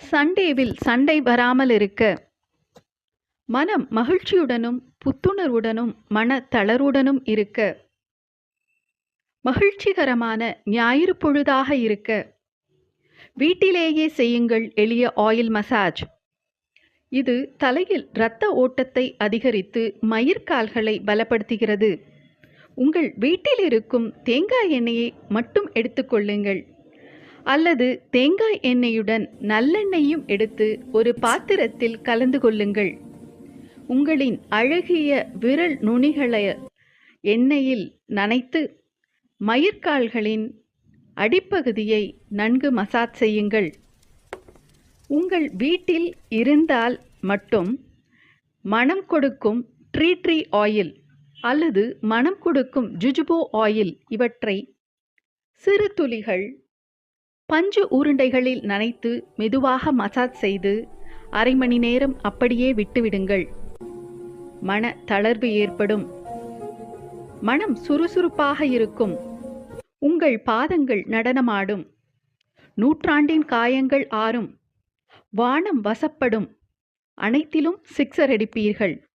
சண்டேவில் சண்டை வராமல் இருக்க மனம் மகிழ்ச்சியுடனும் புத்துணர்வுடனும் மன தளர்வுடனும் இருக்க. மகிழ்ச்சிகரமான ஞாயிறு பொழுதாக இருக்க. வீட்டிலேயே செய்யுங்கள் எளிய ஆயில் மசாஜ் இது தலையில் இரத்த ஓட்டத்தை அதிகரித்து மயிர்கால்களை பலப்படுத்துகிறது. உங்கள் வீட்டில் இருக்கும் தேங்காய் எண்ணெயை மட்டும் எடுத்துக்கொள்ளுங்கள். அல்லது தேங்காய் எண்ணெயுடன் நல்லெண்ணெயும் எடுத்து ஒரு பாத்திரத்தில் கலந்து கொள்ளுங்கள். உங்களின் அழகிய விரல் நுனிகளை எண்ணெயில் நனைத்து மயிர்கால்களின் அடிப்பகுதியை நன்கு மசாஜ் செய்யுங்கள். உங்கள் வீட்டில் இருந்தால் மட்டும் மனம் கொடுக்கும் ட்ரீ ட்ரீ ஆயில் அல்லது மனம் கொடுக்கும் ஜுஜுபோ ஆயில் இவற்றை சிறு துளிகள் பஞ்சு உருண்டைகளில் நனைத்து மெதுவாக மசாஜ் செய்து அரை மணி நேரம் அப்படியே விட்டுவிடுங்கள். மன தளர்வு ஏற்படும். மனம் சுறுசுறுப்பாக இருக்கும். உங்கள் பாதங்கள் நடனமாடும். நூற்றாண்டின் காயங்கள் ஆறும். வானம் வசப்படும். அனைத்திலும் சிக்ஸர் அடிப்பீர்கள்.